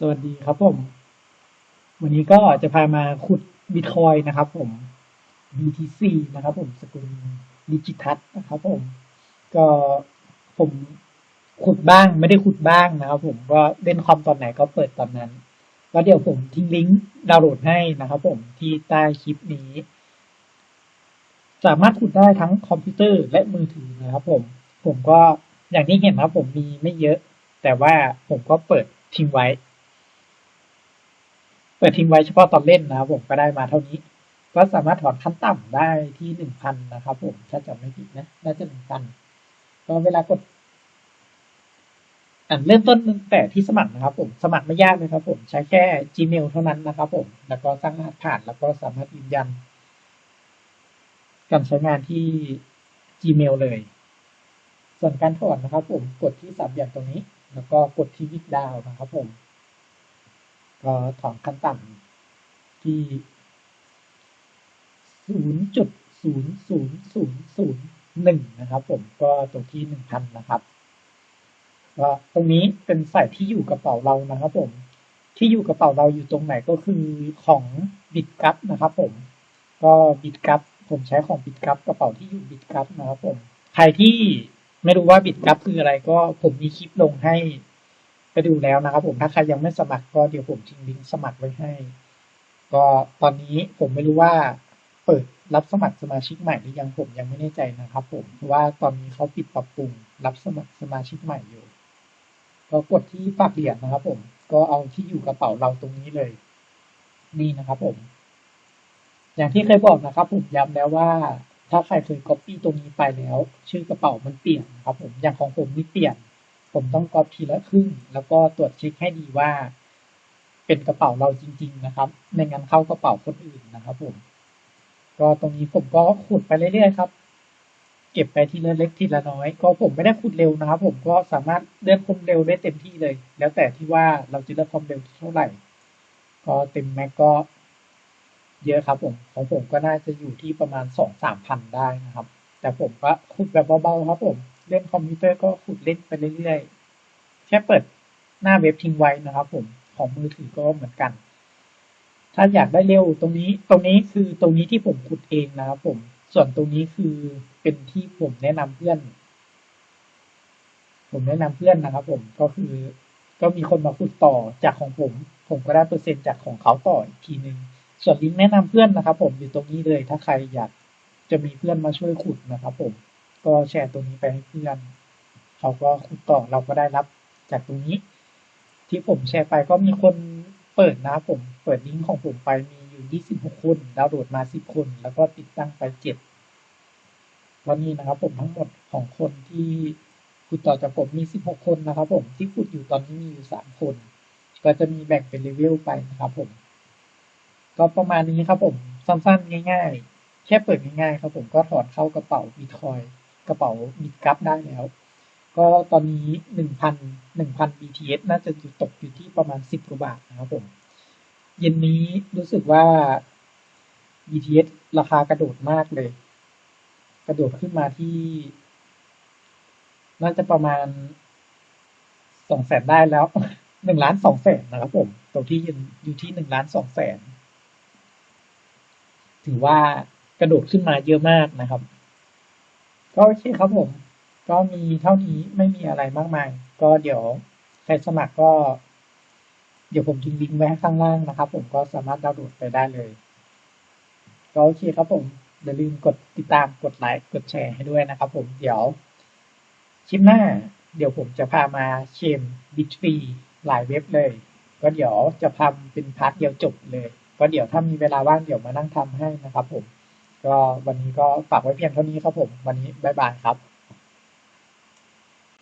สวัสดีครับผม วันนี้ก็จะพามาขุดบิตคอยนะครับผม BTC นะครับผมสกุลดิจิทัลนะครับผม ก็ผมขุดบ้างไม่ได้ขุดบ้างนะครับผมก็เล่นคอมตอนไหนก็เปิดตอนนั้น แล้วเดี๋ยวผมทิ้งลิงก์ดาวน์โหลดให้นะครับผมที่ใต้คลิปนี้ สามารถขุดได้ทั้งคอมพิวเตอร์และมือถือนะครับผม ผมก็อย่างที่เห็นนะครับผมมีไม่เยอะ แต่ว่าผมก็เปิดทิ้งไว้ เปิดทิ้งไว้เฉพาะตอนเล่นนะครับผมก็ได้มาเท่านี้ ก็สามารถถอนขั้นต่ำได้ที่หนึ่งพันนะครับผมถ้าจำไม่ผิดนะน่าจะหนึ่งพันก็เวลากดอ่าเริ่มต้นแต่ที่สมัครนะครับ ผมสมัครไม่ยากเลยครับ ผมใช้แค่ Gmail เท่านั้นนะครับ ผม แล้วก็สร้างรหัสผ่านแล้วก็สามารถยืนยัน การใช้งานที่ Gmail เลย ส่วนการถอนนะครับ ผมกดที่สามเหลี่ยมตรงนี้ แล้วก็กดที่วิกดาวนะครับ ผม ก็ถอนขั้นต่ำที่ศูนย์จุดศูนย์ศูนย์ศูนย์ศูนย์หนึ่งนะครับ ผมก็ตรงที่หนึ่งพันนะครับก็ตรงนี้เป็นใส่ที่อยู่กระเป๋าเรานะครับ ผม ที่อยู่กระเป๋าเราอยู่ตรงไหนก็คือของบิตกัพนะครับ ผม ก็บิตกัพผมใช้ของบิตกัพกระเป๋าที่อยู่บิตกัพนะครับ ผม ใครที่ไม่รู้ว่าบิตกัพคืออะไรก็ผมมีคลิปลงให้ ไปดูแล้วนะครับ ผมถ้าใครยังไม่สมัครก็เดี๋ยวผมทิ้งลิงก์สมัครไว้ให้ ก็ตอนนี้ผมไม่รู้ว่าเปิดรับสมัครสมาชิกใหม่หรือยังผมยังไม่แน่ใจนะครับ ผมเพราะว่าตอนนี้เขาปิดปรับปรุงรับสมัครสมาชิกใหม่อยู่ ก็กดที่ฝากเหรียญนะครับ ผมก็เอาที่อยู่กระเป๋าเราตรงนี้เลย นี่นะครับ ผม อย่างที่เคยบอกนะครับ ผมย้ำแล้วว่าถ้าใครเคย copy ตรงนี้ไปแล้ว ชื่อกระเป๋ามันเปลี่ยนนะครับ ผมอย่างของผมนี่เปลี่ยน ผมต้องก๊อปทีละครึ่ง แล้วก็ตรวจเช็คให้ดีว่า เป็นกระเป๋าเราจริง ๆ นะครับ ไม่งั้นเข้ากระเป๋าคนอื่นนะครับผมก็ตรงนี้ผมก็ขุดไปเรื่อยๆครับ เก็บไปทีละเล็กทีละน้อย ก็ผมไม่ได้ขุดเร็วนะครับ ผมก็สามารถเลื่อนความเร็วได้เต็มที่เลย แล้วแต่ที่ว่าเราจะเลือนความเร็วเท่าไหร่ ก็เต็มแม็กก็ เยอะครับผมของผมก็น่าจะอยู่ที่ประมาณสองสามพันได้นะครับ แต่ผมก็ขุดแบบเบาๆครับผม เล่นคอมพิวเตอร์ก็ขุดเล่นไปเรื่อยๆ แค่เปิดหน้าเว็บทิ้งไว้นะครับผมของมือถือก็เหมือนกัน ถ้าอยากได้เร็วตรงนี้ตรงนี้คือตรงนี้ที่ผมขุดเองนะครับผม ส่วนตรงนี้คือเป็นที่ผมแนะนำเพื่อน ผมแนะนำเพื่อนนะครับ ผมก็คือก็มีคนมาขุดต่อจากของผม ผมก็ได้เปอร์เซ็นต์จากของเขาต่ออีกทีนึงส่วนลิงก์แนะนำเพื่อนนะครับ ผมอยู่ตรงนี้เลย ถ้าใครอยากจะมีเพื่อนมาช่วยขุดนะครับ ผมก็แชร์ตรงนี้ไปให้เพื่อน เขาก็ขุดต่อเราก็ได้รับ จากตรงนี้ ที่ผมแชร์ไปก็มีคนเปิดนะผมเปิดลิงก์ของผมไปมีอยู่ 26 คนดาวน์โหลดมา 10 คน แล้วก็ติดตั้งไป 7 วันนี้นะครับผมทั้งหมดของคนที่ขุดต่อจากผมมี 16 คนนะครับผมที่ขุดอยู่ตอนนี้มีอยู่ 3 คน ก็จะมีแบ่งเป็นเลเวลไปนะครับผม ก็ประมาณนี้ครับผมสั้นๆง่าย ๆ แค่เปิดง่ายๆครับผมก็ถอนเข้ากระเป๋าบิตคอยกระเป๋าบิตกัพได้แล้ว ก็ตอนนี้หนึ่งพันหนึ่งพัน BTS น่าจะอยู่ตกอยู่ที่ประมาณสิบกว่าบาทนะครับผม เย็นนี้รู้สึกว่า BTS ราคากระโดดมากเลย กระโดดขึ้นมาที่ น่าจะประมาณสองแสนได้แล้วหนึ่งล้านสองแสนนะครับผมตรงที่ยืนอยู่ที่หนึ่งล้านสองแสนถือว่ากระโดดขึ้นมาเยอะมากนะครับ ก็โอเคครับผม ก็มีเท่านี้ไม่มีอะไรมากมาย ก็เดี๋ยวใครสมัครก็ เดี๋ยวผมทิ้งลิงก์ไว้ให้ข้างล่างนะครับ ผมก็สามารถดาวน์โหลดไปได้เลย ก็โอเคครับผมอย่าลืมกดติดตามกดไลค์กดแชร์ให้ด้วยนะครับ ผมเดี๋ยวคลิปหน้า เดี๋ยวผมจะพามาเชมบิตฟรีหลายเว็บเลย ก็เดี๋ยวจะทำเป็นพาร์ทเดียวจบเลย ก็เดี๋ยวถ้ามีเวลาว่างเดี๋ยวมานั่งทำให้นะครับ ผม ก็วันนี้ก็ฝากไว้เพียงเท่านี้ครับผม วันนี้บ๊ายบายครับ